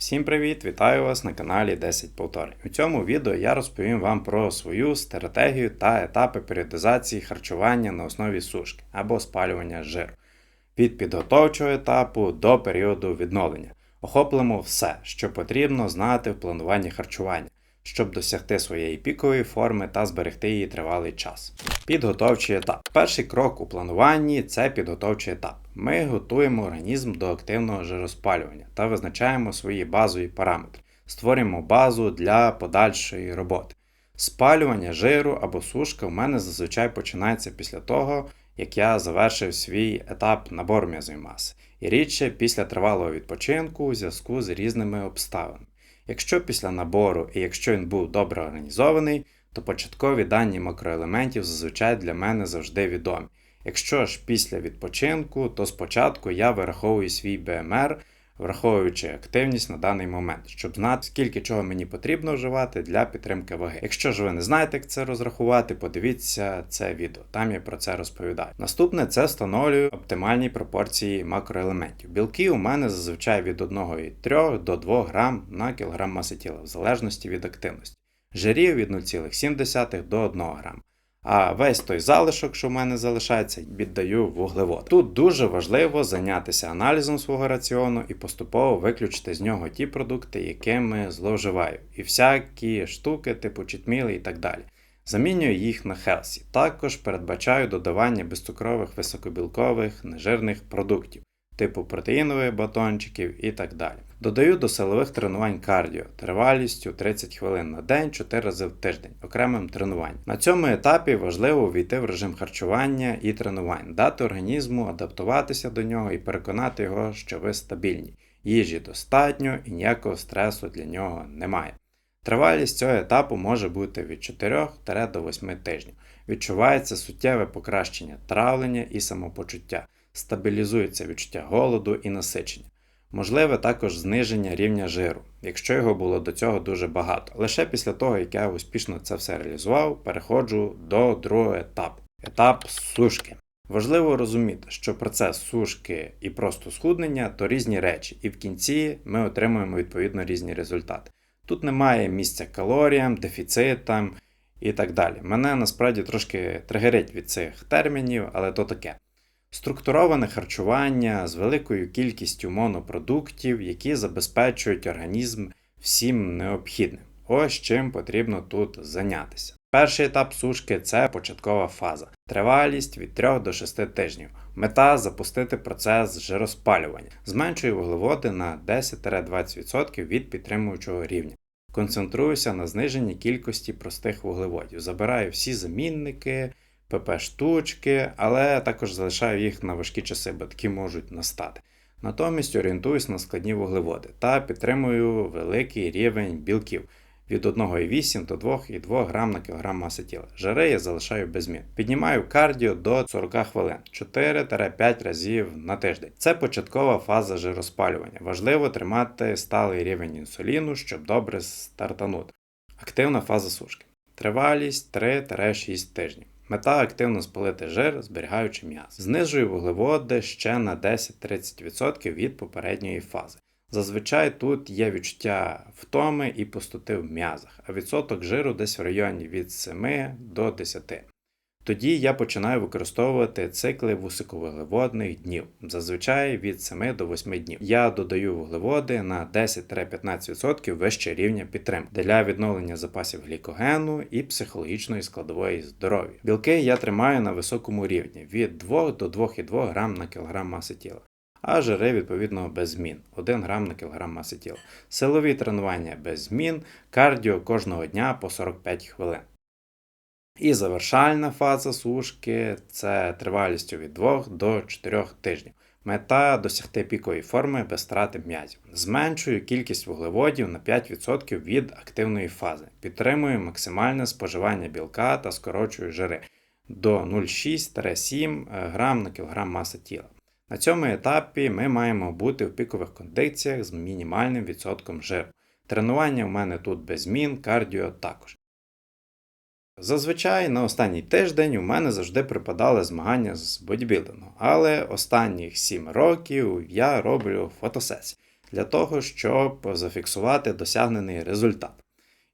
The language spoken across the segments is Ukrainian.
Всім привіт! Вітаю вас на каналі 10 повторень. У цьому відео я розповім вам про свою стратегію та етапи періодизації харчування на основі сушки або спалювання жиру від підготовчого етапу до періоду відновлення. Охоплимо все, що потрібно знати в плануванні харчування, щоб досягти своєї пікової форми та зберегти її тривалий час. Підготовчий етап. Перший крок у плануванні це підготовчий етап. Ми готуємо організм до активного жироспалювання та визначаємо свої базові параметри, створюємо базу для подальшої роботи. Спалювання жиру або сушка в мене зазвичай починається після того, як я завершив свій етап набору м'язової маси, і рідше після тривалого відпочинку у зв'язку з різними обставинами. Якщо після набору і якщо він був добре організований, то початкові дані макроелементів зазвичай для мене завжди відомі. Якщо ж після відпочинку, то спочатку я вираховую свій БМР, враховуючи активність на даний момент, щоб знати, скільки чого мені потрібно вживати для підтримки ваги. Якщо ж ви не знаєте, як це розрахувати, подивіться це відео, там я про це розповідаю. Наступне це встановлюю оптимальні пропорції макроелементів. Білки у мене зазвичай від 1,3 до 2 грам на кілограм маси тіла, в залежності від активності. Жирів від 0,7 до 1 грам. А весь той залишок, що в мене залишається, віддаю вуглевод. Тут дуже важливо зайнятися аналізом свого раціону і поступово виключити з нього ті продукти, якими зловживаю, і всякі штуки, типу читміли і так далі. Замінюю їх на хелсі. Також передбачаю додавання безцукрових високобілкових нежирних продуктів, типу протеїнових батончиків і так далі. Додаю до силових тренувань кардіо тривалістю 30 хвилин на день 4 рази в тиждень окремим тренуванням. На цьому етапі важливо ввійти в режим харчування і тренувань, дати організму адаптуватися до нього і переконати його, що ви стабільні. Їжі достатньо і ніякого стресу для нього немає. Тривалість цього етапу може бути від 4 до 8 тижнів. Відчувається суттєве покращення травлення і самопочуття, стабілізується відчуття голоду і насичення. Можливе також зниження рівня жиру, якщо його було до цього дуже багато. Лише після того, як я успішно це все реалізував, переходжу до другого етапу етап сушки. Важливо розуміти, що процес сушки і просто схуднення то різні речі, і в кінці ми отримуємо відповідно різні результати. Тут немає місця калоріям, дефіцитам і так далі. Мене насправді трошки тригерить від цих термінів, але то таке. Структуроване харчування з великою кількістю монопродуктів, які забезпечують організм всім необхідним. Ось чим потрібно тут зайнятися. Перший етап сушки це початкова фаза, тривалість від 3 до 6 тижнів. Мета запустити процес жироспалювання, зменшую вуглеводи на 10-20% від підтримуючого рівня. Концентруюся на зниженні кількості простих вуглеводів, забираю всі замінники. ПП-штучки, але також залишаю їх на важкі часи, бо такі можуть настати. Натомість орієнтуюсь на складні вуглеводи та підтримую великий рівень білків від 1,8 до 2,2 грам на кілограм маси тіла. Жири я залишаю без змін. Піднімаю кардіо до 40 хвилин 4-5 разів на тиждень. Це початкова фаза жироспалювання. Важливо тримати сталий рівень інсуліну, щоб добре стартанути. Активна фаза сушки. Тривалість 3-6 тижнів. Мета активно спалити жир, зберігаючи м'ясо. Знижую вуглеводи ще на 10-30% від попередньої фази. Зазвичай тут є відчуття втоми і пустоти в м'язах, а відсоток жиру десь в районі від 7 до 10. Тоді я починаю використовувати цикли вусиковуглеводних днів, зазвичай від 7 до 8 днів. Я додаю вуглеводи на 10-15% вище рівня підтримки для відновлення запасів глікогену і психологічної складової здоров'я. Білки я тримаю на високому рівні від 2 до 2,2 грам на кілограм маси тіла. А жири, відповідно, без змін 1 грам на кілограм маси тіла. Силові тренування без змін, кардіо кожного дня по 45 хвилин. І завершальна фаза сушки це тривалістю від 2 до 4 тижнів. Мета досягти пікової форми без страти м'язів. Зменшую кількість вуглеводів на 5% від активної фази. Підтримую максимальне споживання білка та скорочую жири до 0,6-7 грам на кілограм маси тіла. На цьому етапі ми маємо бути в пікових кондиціях з мінімальним відсотком жиру. Тренування в мене тут без змін, кардіо також. Зазвичай на останній тиждень у мене завжди припадали змагання з бодібілдингу, але останніх 7 років я роблю фотосесії. для того, щоб зафіксувати досягнений результат.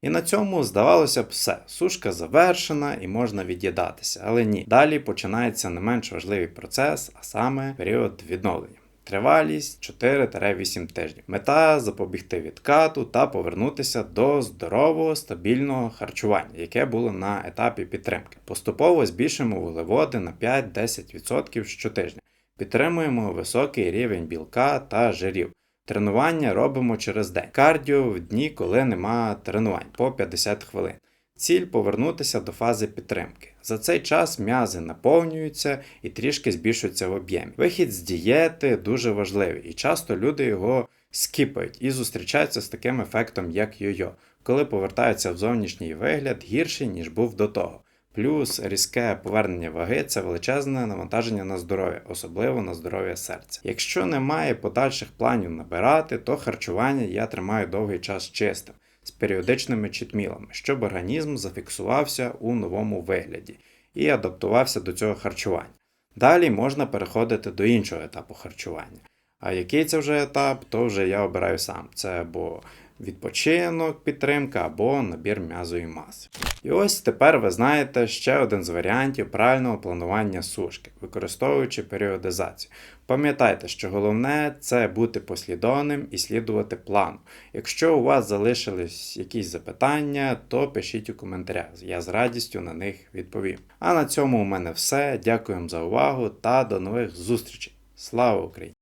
І на цьому, здавалося б, все. Сушка завершена і можна від'їдатися. Але ні. Далі починається не менш важливий процес, а саме період відновлення. Тривалість 4-8 тижнів. Мета запобігти відкату та повернутися до здорового стабільного харчування, яке було на етапі підтримки. Поступово збільшуємо вуглеводи на 5-10% щотижня. Підтримуємо високий рівень білка та жирів. Тренування робимо через день. Кардіо в дні, коли нема тренувань по 50 хвилин. Ціль повернутися до фази підтримки. За цей час м'язи наповнюються і трішки збільшуються в об'ємі. Вихід з дієти дуже важливий, і часто люди його скіпають і зустрічаються з таким ефектом, як йо-йо, коли повертаються в зовнішній вигляд гірший, ніж був до того. Плюс різке повернення ваги це величезне навантаження на здоров'я, особливо на здоров'я серця. Якщо немає подальших планів набирати, то харчування я тримаю довгий час чистим з періодичними читмілами, щоб організм зафіксувався у новому вигляді і адаптувався до цього харчування. Далі можна переходити до іншого етапу харчування. А який це вже етап, то вже я обираю сам. Це або відпочинок, підтримка, або набір м'язової маси. І ось тепер ви знаєте ще один з варіантів правильного планування сушки, використовуючи періодизацію. Пам'ятайте, що головне це бути послідовним і слідувати плану. Якщо у вас залишились якісь запитання, то пишіть у коментарях. Я з радістю на них відповім. А на цьому у мене все. Дякую вам за увагу та до нових зустрічей. Слава Україні!